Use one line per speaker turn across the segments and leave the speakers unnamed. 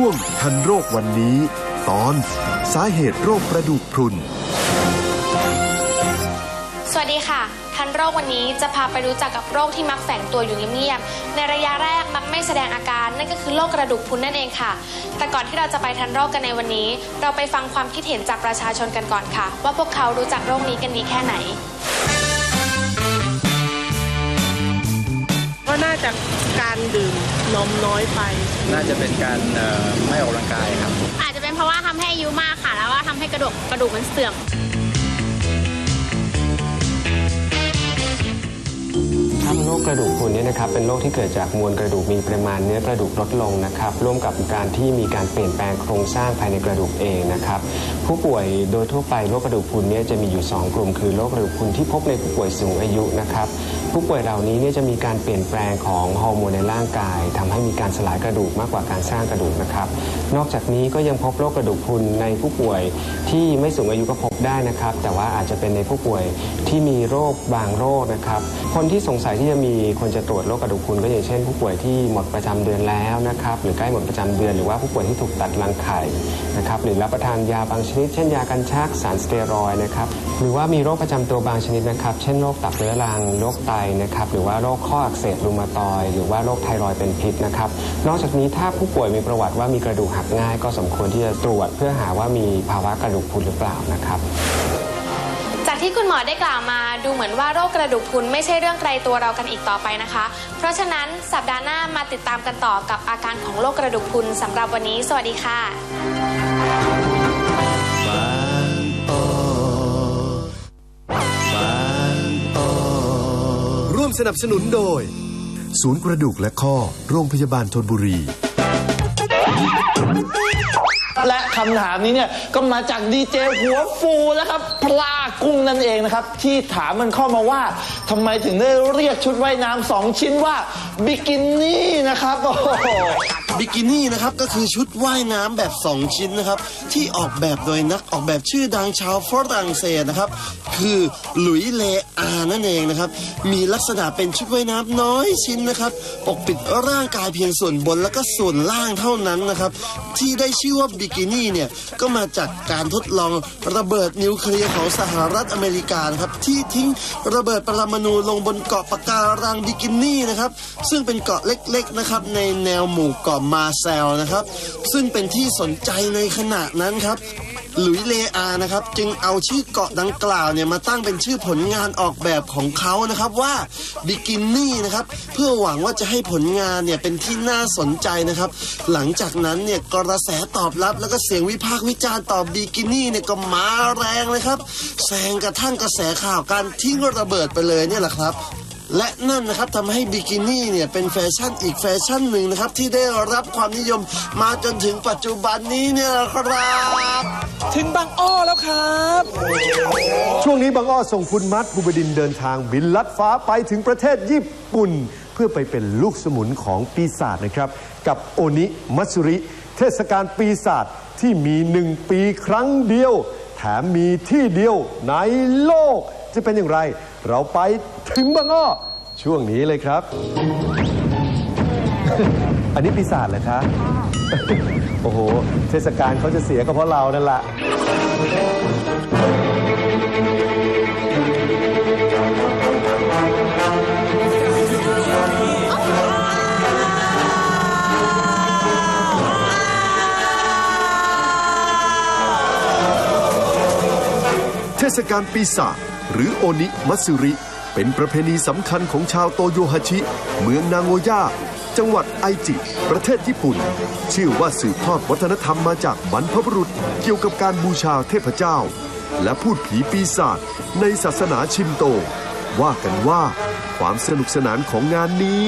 ช่วงทันโรควันนี้ ตอนสาเหตุโรคกระดูกพรุน
สวัสดีค่ะ ทันโรควันนี้จะพาไปรู้จักกับโรคที่มักแฝงตัวอยู่เงียบๆในระยะแรกมักไม่แสดงอาการนั่นก็คือโรคกระดูกพรุนนั่นเองค่ะ แต่ก่อนที่เราจะไปทันโรคกันในวันนี้ เราไปฟังความคิดเห็นจากประชาชนกันก่อนค่ะ ว่าพวกเขารู้จักโรคนี้กันดีแค่ไหน
น่าจะการดื่มนมน้อยไป
น่าจะเป็นการเอ่อไม่ออกกำลังกายครับ
อาจจะเป็นเพราะว่าทำให้อายุมากค่ะ แล้วว่าทำให้กระดูกกระดูกมันเสื่อม
ครับโรคกระดูกพรุนเนี่ยนะครับเป็นโรคที่เกิดจากมวลกระดูกมีปริมาณเนื้อกระดูกลดลงนะครับร่วมกับการที่มีการเปลี่ยนแปลงโครงสร้างภายในกระดูกเองนะครับผู้ป่วยโดยทั่วไปโรคกระดูกพรุนเนี่ยจะมีอยู่ 2 กลุ่ม คือโรคกระดูกพรุนที่พบในผู้ป่วยสูงอายุนะครับ ผู้ป่วยเหล่านี้เนี่ยจะมีการเปลี่ยนแปลงของฮอร์โมนในร่างกายทำให้มีการสลายกระดูกมากกว่าการสร้างกระดูกนะครับ นอกจากนี้ก็ยังพบโรคกระดูกพรุนในผู้ป่วยที่ไม่สูงอายุก็พบ ได้นะครับ แต่ว่าอาจจะเป็นในผู้ป่วยที่มีโรคบางโรคนะครับ คนที่สงสัยที่จะมีคนจะตรวจโรคกระดูกพรุนก็อย่างเช่น ผู้ป่วยที่หมดประจำเดือนแล้วนะครับหรือใกล้หมดประจำเดือน หรือว่าผู้ป่วยที่ถูกตัดรังไข่นะครับหรือรับประทานยาบางชนิด เช่นยากันชักสารสเตียรอยนะครับหรือว่ามีโรคประจำตัวบางชนิดนะครับ เช่นโรคตับเรื้อรังโรคไตนะครับหรือว่าโรคข้ออักเสบรูมาตอย หรือว่าโรคไทรอยเป็นพิษนะครับนอกจากนี้ถ้าผู้ป่วยมีประวัติว่ามีกระดูกหักง่าย ก็สมควรที่จะตรวจเพื่อหาว่ามีภาวะกระดูกพรุนหรือเปล่านะครับ
จากที่คุณหมอได้กล่าวมาดูเหมือนว่าโรคกระดูกพรุนไม่ใช่เรื่องไกลตัวเรากันอีกต่อไปนะคะ เพราะฉะนั้นสัปดาห์หน้ามาติดตามกันต่อกับอาการของโรคกระดูกพรุนสำหรับวันนี้ สวัสดีค่ะ
ร่วมสนับสนุนโดย ศูนย์กระดูกและข้อ โรงพยาบาลธนบุรี
และคำถามนี้เนี่ยก็มาจากดีเจหัวฟูแล้วครับพลากุ้งนั่นเองนะครับ ที่ถามมันเข้ามาว่าทำไมถึงได้เรียกชุดว่ายน้ำสองชิ้นว่าบิกินี่นะครับโอ้โห
บิกินี่นะครับก็คือชุดว่ายน้ำแบบ 2 ชิ้นนะครับ ที่ออกแบบโดยนักออกแบบชื่อดังชาวฝรั่งเศสนะครับ คือหลุยเลอานั่นเองนะครับ มีลักษณะเป็นชุดว่ายน้ำน้อยชิ้นนะครับ ปกปิดร่างกายเพียงส่วนบนแล้วก็ส่วนล่างเท่านั้นนะครับ ที่ได้ชื่อว่าบิกินี่เนี่ยก็มาจากการทดลองระเบิดนิวเคลียร์ของสหรัฐอเมริกานะครับที่ทิ้งระเบิดปรมาณูลงบนเกาะปะการังบิกินี่นะครับซึ่งเป็นเกาะเล็กๆนะครับในแนวหมู่เกาะมาแซลนะครับ ซึ่งเป็นที่สนใจในขณะนั้นครับหลุยเลอานะครับจึงเอาชื่อเกาะดังกล่าวเนี่ยมาตั้งเป็นชื่อผลงานออกแบบของเขานะครับว่าบิกินี่นะครับเพื่อหวังว่าจะให้ผลงานเนี่ยเป็นที่น่าสนใจนะครับ หลังจากนั้นเนี่ยกระแสตอบรับแล้วก็เสียงวิพากษ์วิจารณ์ต่อบิกินี่เนี่ยก็มาแรงเลยครับแซงกระทั่งกระแสข่าวการทิ้งระเบิดไปเลยเนี่ยแหละครับ และนั่นนะครับทำให้บิกินี่เนี่ยเป็นแฟชั่นอีกแฟชั่นหนึ่งนะครับ ที่ได้รับความนิยมมาจนถึงปัจจุบันนี้เนี่ยครับ
ถึงบางอ้อแล้วครับ
ช่วงนี้บางอ้อส่งคุณมัดภูบดินทร์เดินทางบินลัดฟ้าไปถึงประเทศญี่ปุ่น เพื่อไปเป็นลูกสมุนของปีศาจนะครับ กับโอนิมัตสุริ เทศกาลปีศาจที่มีหนึ่งปีครั้งเดียว แถมมีที่เดียวในโลกจะเป็นอย่างไร เราไปถึงบางอ้อช่วงนี้เลยครับ อันนี้ปีศาจเหรอคะ โอ้โห เทศกาลเขาจะเสียก็เพราะเรานั่นแหละ
เทศกาลปีศาจ หรือโอนิมัตสึริ เป็นประเพณีสำคัญของชาวโตโยฮาชิ เมืองนางโอย่าจังหวัดไอจิ ประเทศญี่ปุ่น ชื่อว่าสืบทอดวัฒนธรรมมาจากบรรพบุรุษเกี่ยวกับการบูชาเทพเจ้า และพูดผีปีศาจในศาสนาชินโต ว่ากันว่าความสนุกสนานของงานนี้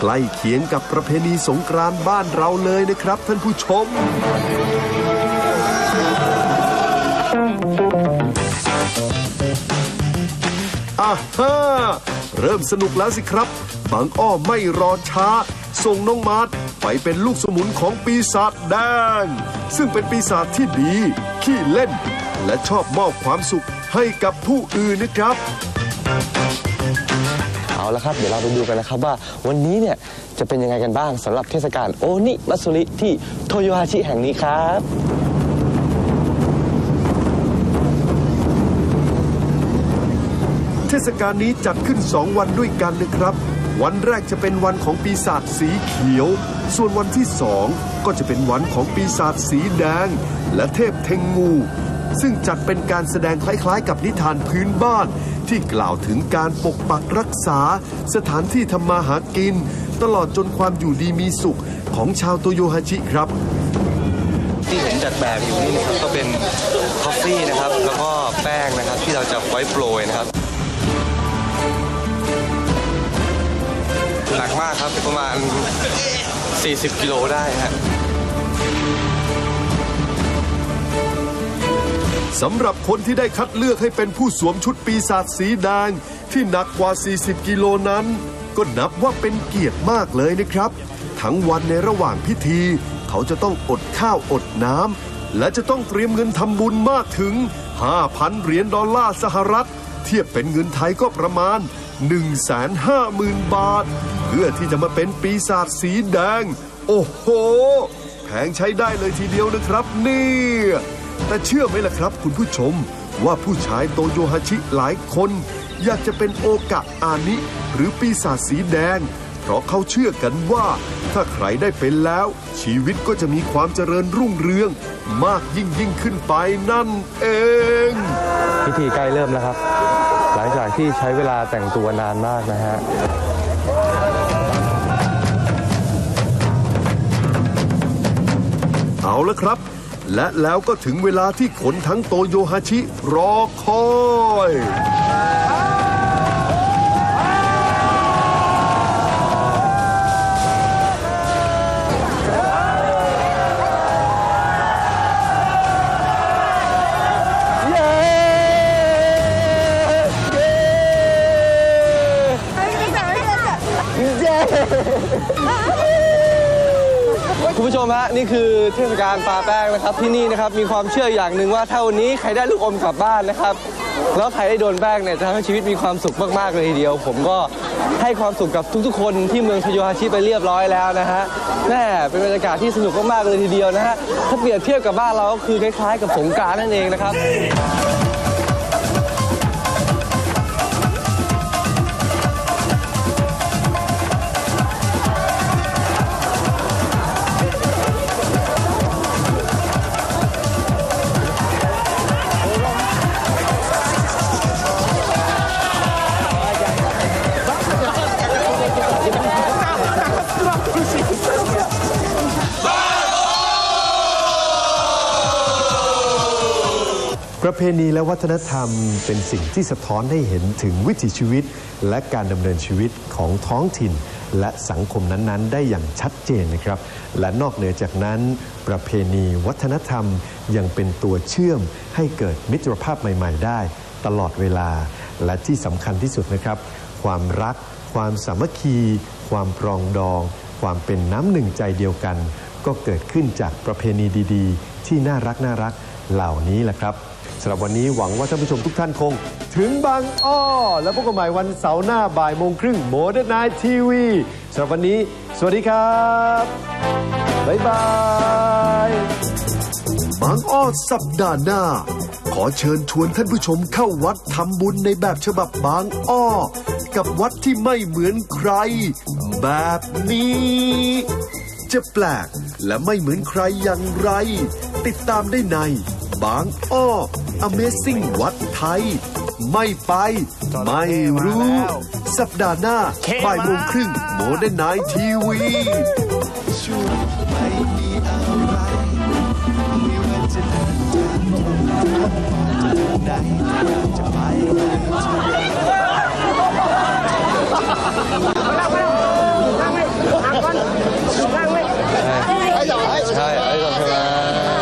ใกล้เคียงกับประเพณีสงกรานต์บ้านเราเลยนะครับท่านผู้ชม อ่าฮะเริ่มสนุกแล้วสิครับ บางอ้อไม่รอช้า ส่งน้องมาร์ทไปเป็นลูกสมุนของปีศาจแดง ซึ่งเป็นปีศาจที่ดี ขี้เล่น และชอบมอบความสุขให้กับผู้อื่นนะครับ
เอาละครับ เดี๋ยวเราไปดูกันนะครับว่าวันนี้เนี่ยจะเป็นยังไงกันบ้างสำหรับเทศกาลโอนิมัสุริที่โทโยฮาชิแห่งนี้ครับ
ศกาลนี้จัดขึ้น 2 วันด้วยกันนะครับ วันแรกจะเป็นวันของปีศาจสีเขียว ส่วนวันที่สองก็จะเป็นวันของปีศาจสีแดง และเทพเทงงู ซึ่งจัดเป็นการแสดงคล้ายๆ กับนิทานพื้นบ้าน ที่กล่าวถึงการปกปักรักษา สถานที่ทำมาหากิน ตลอดจนความอยู่ดีมีสุขของชาวโตโยฮาชิครับ
ที่เห็นแบกๆอยู่นี่นะครับก็เป็นคอฟฟี่นะครับ แล้วก็แป้งนะครับที่เราจะไว้โปรยนะครับ หนักมากครับประมาณ 40 กิโลได้ฮะ
สำหรับคนที่ได้คัดเลือกให้เป็นผู้สวมชุดปีศาจสีแดงที่หนักกว่า 40 กิโลนั้น ก็นับว่าเป็นเกียรติมากเลยนะครับ ทั้งวันในระหว่างพิธี เขาจะต้องอดข้าวอดน้ำและจะต้องเตรียมเงินทำบุญมากถึง 5,000 เหรียญดอลลาร์สหรัฐ เทียบเป็นเงินไทยก็ประมาณ 150,000 บาท พื่อที่จะมาเป็นปีศาจสีแดง โอ้โหแพงใช้ได้เลยทีเดียวนะครับเนี่ยแต่เชื่อไหมล่ะครับคุณผู้ชม ว่าผู้ชายโตโยฮาชิหลายคน อยากจะเป็นโอกะอานิ หรือปีศาจสีแดง เพราะเขาเชื่อกันว่า ถ้าใครได้เป็นแล้ว ชีวิตก็จะมีความเจริญรุ่งเรือง มากยิ่งยิ่งขึ้นไปนั่นเอง
พิธีใกล้เริ่มแล้วครับ หลังจากที่ใช้เวลาแต่งตัวนานมากนะฮะ
เอาละครับ และแล้วก็ถึงเวลาที่ขนทั้งโตโยฮาชิรอคอย
คุณผู้ชมฮะนี่คือเทศกาลปาแป้งนะครับที่นี่นะครับมีความเชื่ออย่างหนึ่งว่าถ้าวันนี้ใครได้ลูกอมกลับบ้านนะครับแล้วใครได้โดนแป้งเนี่ยจะทำให้ชีวิตมีความสุขมากๆเลยทีเดียว ผมก็ให้ความสุขกับทุกๆ คนที่เมืองโทโยฮาชิไปเรียบร้อยแล้วนะฮะแม่เป็นบรรยากาศที่สนุกมากๆเลยทีเดียวนะฮะถ้าเปรียบเทียบกับบ้านเราก็คือคล้ายๆ กับสงกรานต์นั่นเองนะครับ
ประเพณีและวัฒนธรรมเป็นสิ่งที่สะท้อนให้เห็นถึงวิถีชีวิต และการดำเนินชีวิตของท้องถิ่น และสังคมนั้นๆ ได้อย่างชัดเจนนะครับ และนอกเหนือจากนั้น ประเพณีวัฒนธรรมยังเป็นตัวเชื่อมให้เกิดมิตรภาพใหม่ ๆ ได้ ตลอดเวลา และที่สำคัญที่สุดนะครับ ความรัก ความสามัคคี ความปรองดอง ความเป็นน้ำหนึ่งใจเดียวกัน ก็เกิดขึ้นจากประเพณีดี ๆ ที่น่ารักน่ารักเหล่านี้แหละครับ สำหรับวันนี้หวังว่าท่านผู้ชมทุกท่านคง ถึงบางอ้อ แล้วพบกันใหม่วันเสาร์หน้าบ่ายโมงครึ่งโมเดิร์นไนทีวีสำหรับวันนี้ สวัสดีครับ บ๊ายบาย
บางอ้อสัปดาห์หน้า ขอเชิญชวนท่านผู้ชมเข้าวัดทำบุญในแบบฉบับบางอ้อ กับวัดที่ไม่เหมือนใคร แบบนี้ จะแปลกและไม่เหมือนใครอย่างไร ติดตามได้ใน บางอ้อ Amazing วัดไทย ไม่ไป ไม่รู้ สัปดาห์หน้าบ่ายโมงครึ่งโมเดิร์นไนทีวี
ใช่ไอ้ก่อนใช่ไหม